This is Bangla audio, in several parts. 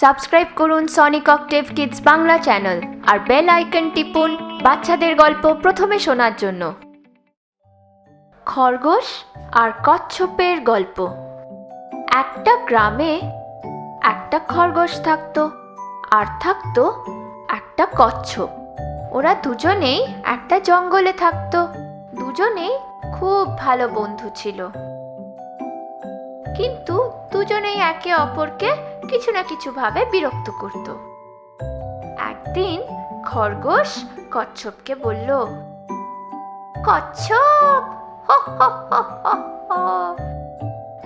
সাবস্ক্রাইব করুন Sonic Octave Kids Bangla channel আর বেল আইকন টিপুন বাচ্চাদের গল্প প্রথমে শোনার জন্য। খরগোশ আর কচ্ছপের গল্প। একটা গ্রামে একটা খরগোশ থাকতো আর থাকতো একটা কচ্ছপ। ওরা দুজনেই একটা জঙ্গলে থাকতো। দুজনেই খুব ভালো বন্ধু ছিল। কিন্তু দুজনেই একে অপরকে কিছু না কিছু ভাবে বিরক্ত করত। একদিন খরগোশ কচ্ছপকে বলল, কচ্ছপ।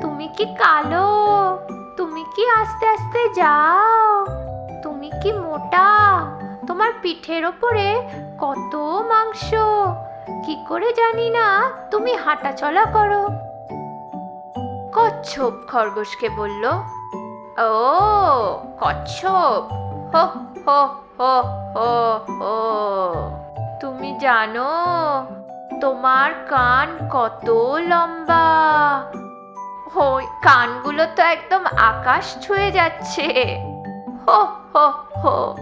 তুমি কি কালো? তুমি কি আস্তে আস্তে যাও? তুমি কি মোটা? তোমার পিঠের ওপরে কত মাংস? কি করে জানি না তুমি হাঁটা চলা করো। কচ্ছপ খরগোশকে বলল, ও, কচ্ছপ! হো হো হো হো হো। তুমি জানো, তোমার কান কত লম্বা। ওই কানগুলো তো একদম আকাশ ছুঁয়ে যাচ্ছে। হো হো হো।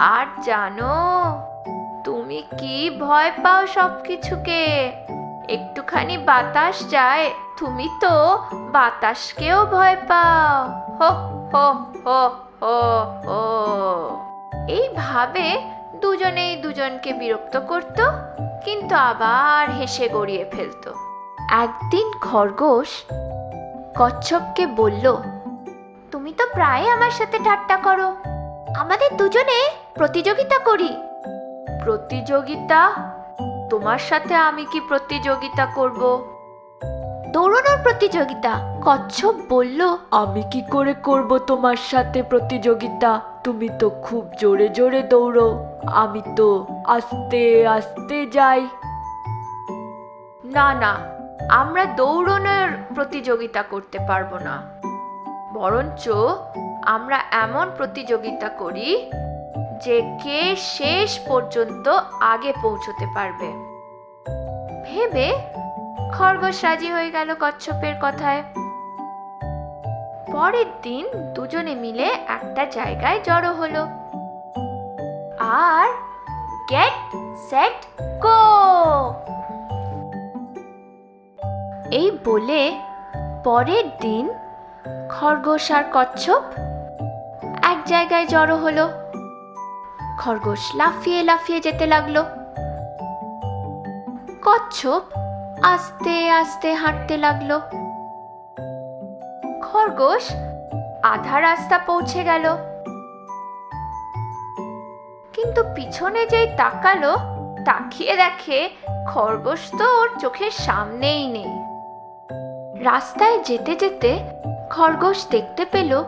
আর জানো, তুমি কি ভয় পাও সব কিছুকে একটুখানি বাতাস যায় তুমি তো বাতাসকেও ভয় পাও। হো হো এইভাবে দুজনেই দুজনকে বিরক্ত করত, কিন্তু আবার হেসে গড়িয়ে ফেলতো। একদিন খরগোশ কচ্ছপকে বলল, তুমি তো প্রায় আমার সাথে ঠাট্টা করো। আমাদের দুজনে প্রতিযোগিতা করি। প্রতিযোগিতা? তোমার সাথে আমি কি প্রতিযোগিতা করব? দৌড়ানোর প্রতিযোগিতা। কচ্ছপ বলল আমি কি করে করব তোমার সাথে প্রতিযোগিতা? তুমি তো খুব জোরে জোরে দৌড়ো। আমি তো আস্তে আস্তে যাই। না না আমরা দৌড়ানোর প্রতিযোগিতা করতে পারব না। বরঞ্চ আমরা এমন প্রতিযোগিতা করি যে কে শেষ পর্যন্ত আগে পৌঁছতে পারবে। ভেবে খরগোশ রাজি হয়ে গেল কচ্ছপের কথায়। পরের দিন দুজনে মিলে একটা জায়গায় জড়ো হলো। আর গেট সেট গো! এই বলে পরের দিন খরগোশ আর কচ্ছপ এক জায়গায় জড়ো হলো। খরগোশ লাফিয়ে লাফিয়ে যেতে লাগল। কচ্ছপ আস্তে আস্তে হাঁটতে লাগল। খরগোশ আধা রাস্তা পৌঁছে গেল। কিন্তু পিছনে যেই তাকালো, তাকিয়ে দেখে খরগোশ তো ওর চোখের সামনেই নেই। রাস্তায় যেতে যেতে খরগোশ দেখতে পেল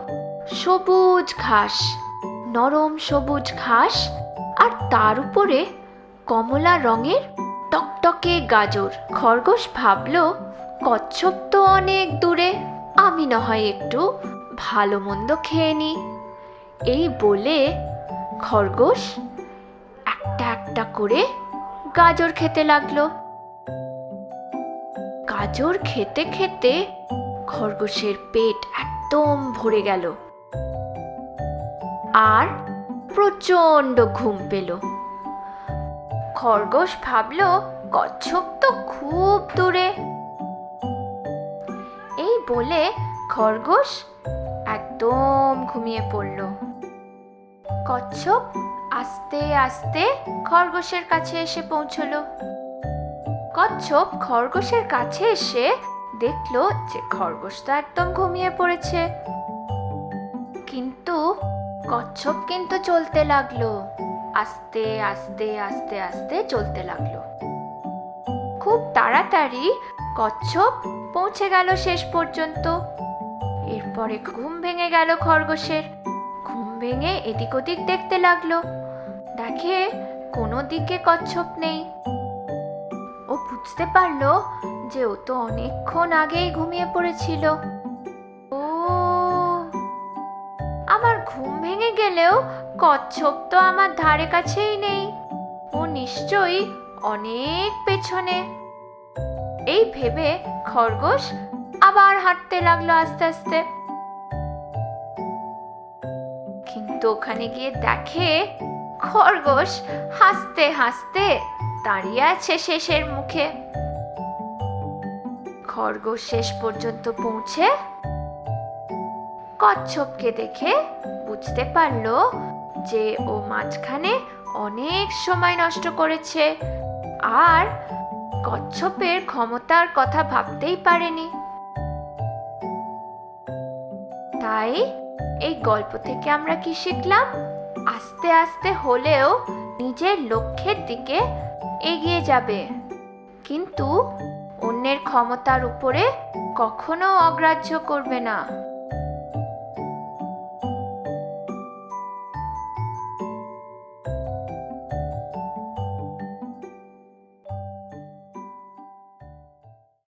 সবুজ ঘাস, নরম সবুজ ঘাস আর তার উপরে কমলা রঙের টকটকে গাজর। খরগোশ ভাবল, কচ্ছপ তো অনেক দূরে, আমি না হয় একটু ভালো মন্দ খেয়ে নিই। এই বলে খরগোশ একটা একটা করে গাজর খেতে লাগল। গাজর খেতে খেতে খরগোশের পেট একদম ভরে গেল। আর প্রচণ্ড ঘুম পেল। খরগোশ ভাবল কচ্ছপ তো খুব দূরে। এই বলে খরগোশ একদম ঘুমিয়ে পড়ল। কচ্ছপ আস্তে আস্তে খরগোশের কাছে এসে পৌঁছলো। কচ্ছপ খরগোশের কাছে এসে দেখল যে খরগোশ তো একদম ঘুমিয়ে পড়েছে। কিন্তু কচ্ছপ কিন্তু চলতে লাগল। আস্তে আস্তে আস্তে আস্তে চলতে লাগল। খুব তাড়াতাড়ি কচ্ছপ পৌঁছে গেল শেষ পর্যন্ত। এরপরে ঘুম ভেঙে গেল খরগোশের। ঘুম ভেঙে এদিক ওদিক দেখতে লাগল। দেখে কোনো দিকে কচ্ছপ নেই। ও বুঝতে পারল যে ও তো অনেকক্ষণ আগেই ঘুমিয়ে পড়েছিল। ও, আমার ঘুম ভেঙে গেলেও কচ্ছপ তো আমার ধারে কাছেই নেই। ও নিশ্চয়ই অনেক পেছনে। এই ভেবে খরগোশ আবার হাঁটতে লাগল আস্তে আস্তে। কিন্তু ওখানে গিয়ে দেখে খরগোশ হাসতে হাসতে দাঁড়িয়ে আছে শেষের মুখে। খরগোশ শেষ পর্যন্ত পৌঁছে কচ্ছপকে দেখে বুঝতে পারল যে ও মাঝখানে অনেক সময় নষ্ট করেছে। আর কচ্ছপের ক্ষমতার কথা ভাবতেই পারেনি। তাই এই গল্প থেকে আমরা কি শিখলাম? আস্তে আস্তে হলেও নিজের লক্ষ্যের দিকে এগিয়ে যাবে। কিন্তু অন্যের ক্ষমতার উপরে কখনো অগ্রাহ্য করবে না।